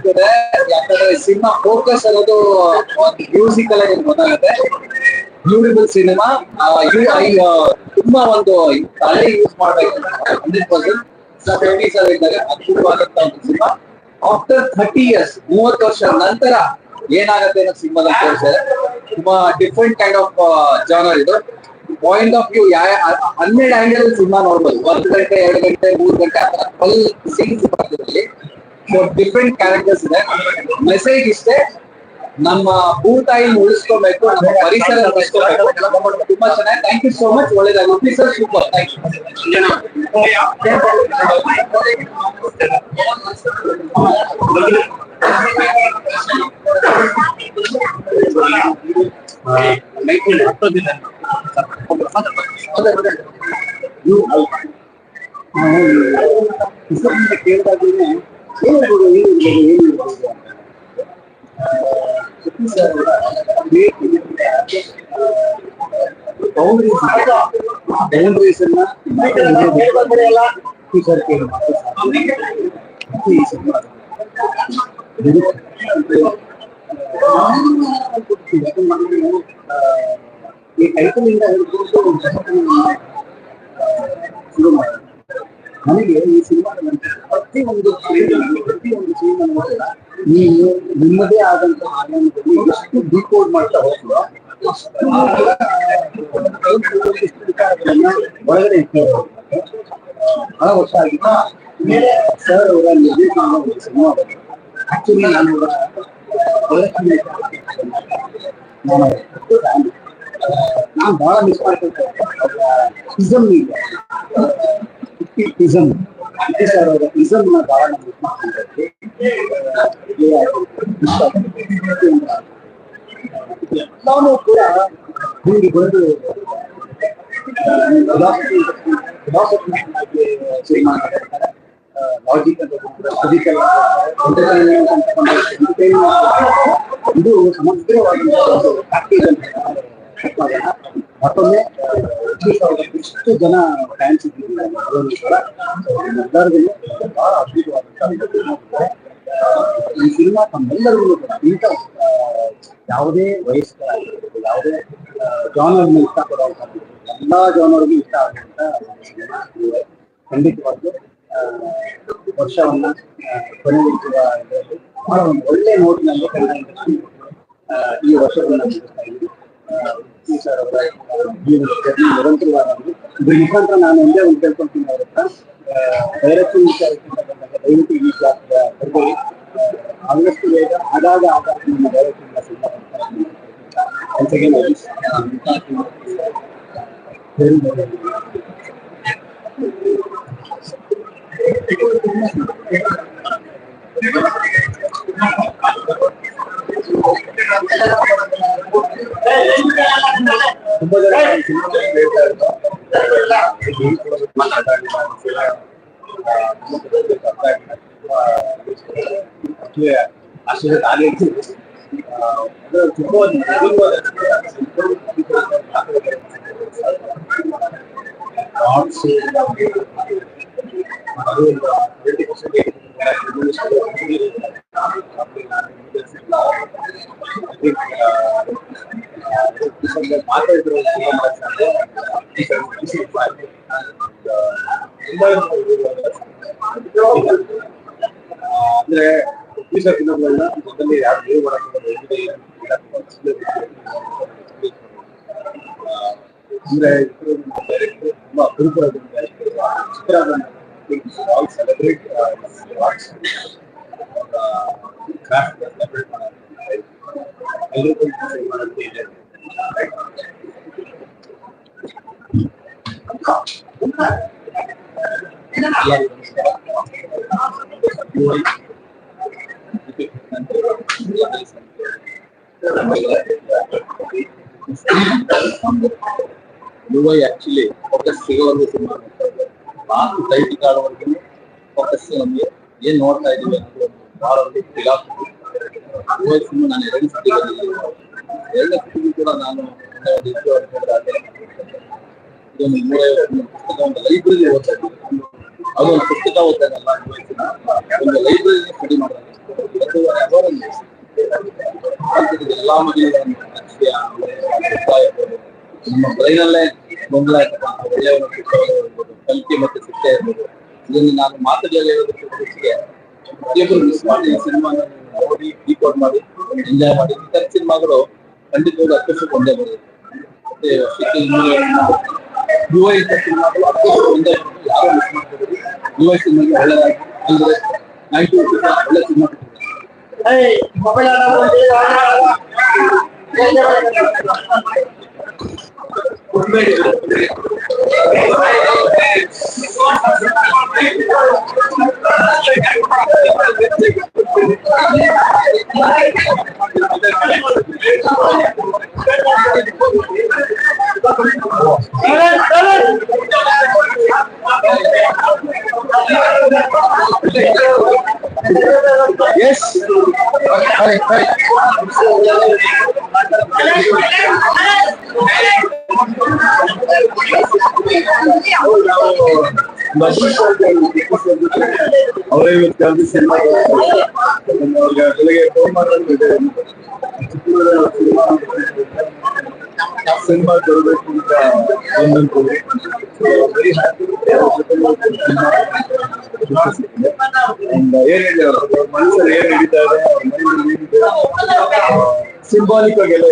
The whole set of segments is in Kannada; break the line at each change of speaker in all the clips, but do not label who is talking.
ಆಗ್ತದೆ. ಯಾಕಂದ್ರೆ ಸಿನಿಮಾ ಫೋಕಸ್ ಅನ್ನೋದು ಮ್ಯೂಸಿಕಲ್ ಆಗಿ ಗೊತ್ತಾಗುತ್ತೆ. ಬ್ಯೂಟಿಫುಲ್ ಸಿನಿಮಾ ತುಂಬಾ ಒಂದು ತಲೆ ಯೂಸ್ ಮಾಡ್ಬೇಕು. ಹಂಡ್ರೆಡ್ ಪರ್ಸೆಂಟ್ ಟ್ವೆಂಟಿ ಸರ್ ಇದ್ದಾಗ ಅದ್ಭುತವಾದಂತ ಒಂದು ಸಿನಿಮಾ. ಆಫ್ಟರ್ ಥರ್ಟಿ ಇಯರ್ಸ್ ಮೂವತ್ತು ವರ್ಷ ನಂತರ ಏನಾಗುತ್ತೆ ಅನ್ನೋ ಸಿನಿಮಾದಲ್ಲಿ ತುಂಬಾ ಡಿಫ್ರೆಂಟ್ ಕೈಂಡ್ ಆಫ್ ಜಾನರ್ ಇದು. ಪಾಯಿಂಟ್ ಆಫ್ ವ್ಯೂ ಯಾವ ಹನ್ನೆರಡು ಆಂಗಲ್ ಸಿನಿಮಾ ನೋಡ್ಬೋದು. ಒಂದು ಗಂಟೆ, ಎರಡು ಗಂಟೆ, ಮೂರು ಗಂಟೆ, ಆ ಫುಲ್ ಸೀನ್ಸ್ ಬರ್ತದೆ ಡಿಫ್ರೆಂಟ್ ಕ್ಯಾರೆಕ್ಟರ್ಸ್ ಇದೆ ಮೆಸೇಜ್ ಇಷ್ಟೇ ನಮ್ಮ ಭೂತಾಯಿ ಉಳಿಸ್ಕೋಬೇಕು ನಮ್ಮ ಪರಿಸರ ಉಳಿಸ್ಕೋಬೇಕು ತುಂಬಾ ಚೆನ್ನಾಗಿ ಥ್ಯಾಂಕ್ ಯು ಸೋ ಮಚ್ ಒಳ್ಳೇದಾಗುತ್ತೆ ಸರ್ ಸೂಪರ್ ಥ್ಯಾಂಕ್
ಕೇಳಿದಾಗಲೇ ಏನಿರ್ಬೋದು ಏನಿರ್ಬೋದು ಏನಿರ್ಬೋದು ಬೌಂಡ್ರೀಸ್ ಅನ್ನ ಈ ಟೈಟಲ್ ಇಂದ ನನಗೆ ಈ ಸಿನಿಮಾದ ಪ್ರತಿಯೊಂದು ಪ್ರತಿಯೊಂದು ಸಿನಿಮಾ ನೀವು ನಿಮ್ಮದೇ ಆದಂತಹ ಆಯಾಮದಲ್ಲಿ ಎಷ್ಟು ಡಿಕೋಡ್ ಮಾಡ್ತಾ ಹೋಗ್ತೀರೋ ಅಷ್ಟು ವಿಚಾರಗಳನ್ನ ಒಳಗಡೆ ಹೋಗ್ತಾರೆ. ಬಹಳ ವರ್ಷ ಆಗಿತ್ತು ಸರ್ ಅವರ ನಿರ್ದೇಶನ ಒಂದು ಸಿನಿಮಾ ಆಕ್ಚುಲಿ ನಾನು ಅವರ ನಾನು. ನಾನು ಬಹಳ ಮಿಸ್ ಮಾಡ್ಕೊಳ್ತೇನೆ ಇಸಮ್ ಇದೆ ಇಸಮ್ ಸರ್ ಅವರ ಇಸಮ್ನ ಬಹಳ ಎಲ್ಲಾನು ಕೂಡ ಹಿಂಗೆ ಬಂದು ಲಾಜಿಕ್ ಇದು ಸಮಗ್ರವಾಗಿ ಅಂತ ಮತ್ತೊಮ್ಮೆ ಎಷ್ಟು ಜನ ಫ್ಯಾನ್ಸ್ ಎಲ್ಲರಿಗೂ ಬಹಳ ಅದ್ಭುತವಾದಂತಹ ಈ ಸಿನಿಮಾ ತಮ್ಮೆಲ್ಲರಿಗೂ ಇಂಥ ಯಾವುದೇ ವಯಸ್ಕರಾಗಿರ್ಬೋದು ಯಾವುದೇ ಜಾನರ್ನ ಇಷ್ಟಪಡುವಂಥ ಎಲ್ಲ ಜಾನರ್ಗೂ ಇಷ್ಟ ಆಗುವಂತ ಖಂಡಿತವಾಗ್ಲೂ ವರ್ಷವನ್ನ ಆ, ಕೊನೆಗೊಳಿಸುವ ಇದರಲ್ಲಿ ಬಹಳ ಒಂದು ಒಳ್ಳೆ ನೋಟಿನಲ್ಲಿ ಕನ್ನಡ ಇಂಡಸ್ಟ್ರಿ ಈ ವರ್ಷವನ್ನ ಮುಗಿಸ್ತಾ ಇದ್ದೀವಿ ಆ, ಈ ಸರ್ ಅವರ ಜೀವನದ ಜರ್ನಿ ನಿರಂತರವಾಗಿ ಇದ್ರ ಮುಖಾಂತರ ನಾನು ಒಂದೇ ಒಂದು ಕೇಳ್ಕೊಂತೀನಿ ಅವ್ರ ಹತ್ರ ಡೈರೆಕ್ಷನ್ ವಿಚಾರಕ್ಕಿಂತ ಬಂದಾಗ ದಯವಿಟ್ಟು ಈ ಕ್ಲಾಸ್ ಬರ್ಕೊಳ್ಳಿ ಆದಷ್ಟು ಬೇಗ ಆಗಾಗ ಆಗಾಗ ನಿಮ್ಮ ಡೈರೆಕ್ಷನ್ Once again, very ಅದು ಒಂದು 20% ಮಾತಾಡಿದ್ರು ಅಂದ್ರೆ ಒಪ್ಪಿಸ ದಿನಗಳನ್ನ ಮೊದಲೇ ಯಾರು ನೀವು ಮಾಡಕ್ಕೆ ಅಂದ್ರೆ ಇಬ್ರು ಡೈರೆಕ್ಟರ್ ತುಂಬಾ ಅಪರೂಪವಾದ ಚಿತ್ರ ಸೆಲೆಬ್ರೇಟ್ ಕ್ರಾಫ್ಟ್ ಸೆಲೆಬ್ರೇಟ್ ಎಲ್ಲರಿಗೂ ಮಾಡೋದು ಇದೆ ಯುವ ಆಕ್ಚುಲಿ ಫೋಕಸ್ ಸಿಗೋವರೆಗೂ ಸುಮಾರು ಲಾಸ್ಟ್ ಟೈಟ್ ಕಾಡುವರೆಗೂ ಫೋಕಸ್ ನಮಗೆ ಏನ್ ನೋಡ್ತಾ ಇದೀವಿ ಫಿಲಾಸಫಿ ಯುವ ಸಿನಿಮಾ ನಾನು ಎರಡು ಸತಿ ಬಂದಿದ್ದೀನಿ ಎರಡು ಸತಿ ಕೂಡ ನಾನು ಇದೊಂದು ಮೂರೈವತ್ತು ಪುಸ್ತಕ ಒಂದು ಲೈಬ್ರರಿ ಓದ್ತಾ ಇದ್ದೀನಿ ಅದೊಂದು ಪುಸ್ತಕ ಓದ್ತಾ ಇದ್ದಲ್ಲ ಒಂದು ಲೈಬ್ರರಿ ಸ್ಟಡಿ ಮಾಡಿದಾಗ
ಎಲ್ಲಾ ಇರ್ಬೋದು. ನಮ್ಮ ಬ್ರೈನಲ್ಲೇ ಗೊಂದಲ ಒಳ್ಳೆಯ ಕಲಿಕೆ ಮತ್ತು ಶಿಕ್ಷೆ ಇರ್ಬೋದು. ಇದನ್ನು ನಾನು ಮಾತುಗಳಲ್ಲಿ ಹೇಳೋದಕ್ಕೆ ಪ್ರತಿಯೊಬ್ಬರು ಮಿಸ್ ಮಾಡಿ ಈ ಸಿನಿಮಾ ನೋಡಿ ಡಿಕೋಡ್ ಮಾಡಿ ಎಂಜಾಯ್ ಮಾಡಿ. ಇತರ ಸಿನಿಮಾಗಳು ಖಂಡಿತವಾಗ್ಲೂ ಅತ್ಯಂತ ಬರುತ್ತೆ ಮತ್ತೆ ಯುವ ಇಂಥ ಸಿನಿಮಾಗಳು ಅತ್ಯಂತ ಯಾರು ಮಿಸ್ ಮಾಡ್ಕೋಬೇಡಿ ಯುವ ಸಿನಿಮಾಗೆ ಒಳ್ಳೆಯದಾಗಿ ಅಂದ್ರೆ ನೈಂಟಿ ಒಳ್ಳೆ cinema Yes. All right, all right. ಅವರೇ ಇವತ್ತು ಕೆಲಸ ಸಿನಿಮಾ ಬೆಳಗ್ಗೆ ಫೋನ್ ಮಾಡಿದ್ರೆ ಸಿನಿಮಾ ಸಿನಿಮಾ ಬರಬೇಕು ಅಂತ ಒಂದಂತೂ ವೆರಿ ಹ್ಯಾಪಿ ಏನ್ ಹೇಳಿದ್ರು ಅವ್ರ ಮನಸ್ಸಲ್ಲಿ ಏನ್ ನಡೀತಾ ಇದೆ ಅವ್ರ ಮೈಂಡಲ್ಲಿ ಏನಿದೆ ಸಿಂಬಾಲಿಕ್ ಆಗಿ ಎಲ್ಲ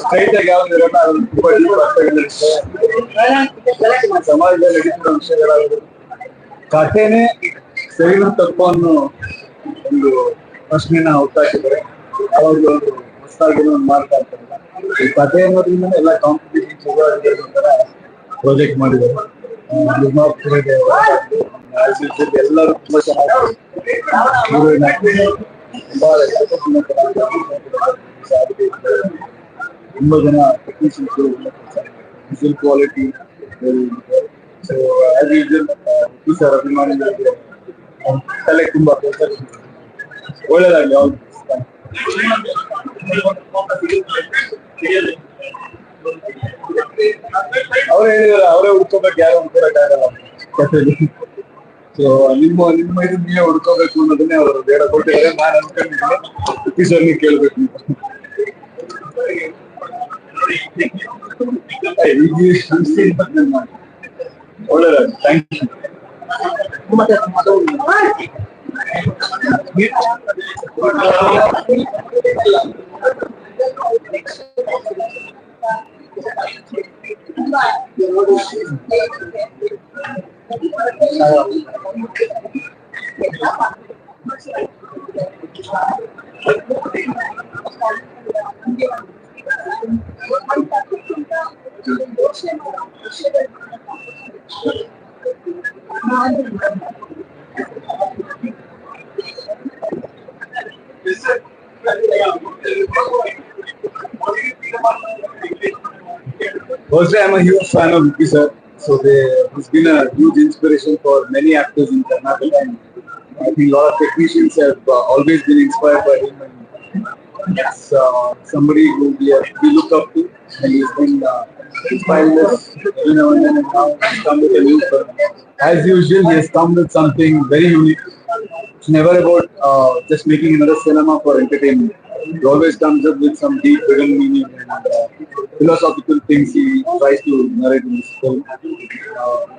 ಸ್ಟ್ರೈಟ್ ಆಗಿ ಯಾವ್ದು ಇರೋಲ್ಲ ಸಮಾಜದಲ್ಲಿ ನಡೀತಿರೋ ವಿಷಯಗಳಾದ್ರು ಕಥೆನೇ ಸರಿನ ತಪ್ಪು ಅನ್ನೋ ಒಂದು ಪ್ರಶ್ನೆನ ಹುಟ್ಟಾಕಿದ್ದಾರೆ. ಅವಾಗ ಒಂದು ಹೊಸದಾಗಿ ಒಂದು ಮಾಡ್ತಾ ಇರ್ತಾರೆ. ಈ ಕಥೆ ಅನ್ನೋದ್ರಿಂದ ಎಲ್ಲ ಕಾಂಪಿಟೇಷನ್ ಪ್ರೊಜೆಕ್ಟ್ ಮಾಡಿದ್ದಾರೆ. ಎಲ್ಲರೂ ತುಂಬಾ ಚೆನ್ನಾಗಿ ತುಂಬಾ ತುಂಬಾ ಚೆನ್ನಾಗಿ ಸಾರಿಗೆ ಇದೆ. ತುಂಬಾ ಜನ technicians visual quality so as usual ಈ ಸರ್ ಅಭಿಮಾನಿಗಳಿಗೆ ತಲೆ ತುಂಬಾ ಒಳ್ಳೇದಾಗಲಿ ಅವ್ರು ಅವ್ರು ಹೇಳಿದಾರೆ ಅವರೇ ಹುಡ್ಕೋಬೇಕು ಯಾರು ಹುಡ್ಕೋಬೇಕಾಗಲ್ಲ ಕಥೆಲಿ ಸೊ ನಿಮ್ಮ ನಿಮ್ಮ ಇದು ನೀವೇ ಹುಡ್ಕೋಬೇಕು ಅನ್ನೋದನ್ನೇ ಅವರು ಬೇಡ ಕೊಟ್ಟಿದ್ದಾರೆ ನಾನು ಅನ್ಕೊಂಡಿದ್ದೀನಿ ಟೀಚರ್ನಿ ಕೇಳ್ಬೇಕು ಅಂತ ಈಗ ಸಂಸ್ಥೆ ಒಳ್ಳೇದಾಗಿ thank you Firstly, I'm a huge fan of Vicky sir. So they, he's been a huge inspiration for many actors in Karnataka. And I think a lot of technicians have uh, always been inspired by him. And it's uh, somebody who we, have, we look up to. And he's been uh, inspiring us every now and then. And now he's come with a new film. As usual, he has come with something very unique. It's never about uh, just making another cinema for entertainment. He always comes up with some deep hidden meaning and uh, philosophical things he tries to narrate in this film. Uh,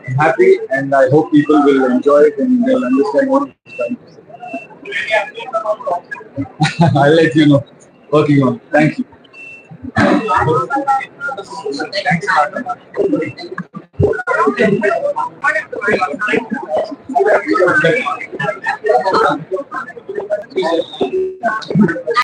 I'm happy and I hope people will enjoy it and they'll understand what he's trying to say. I'll let you know. Working on. Thank you.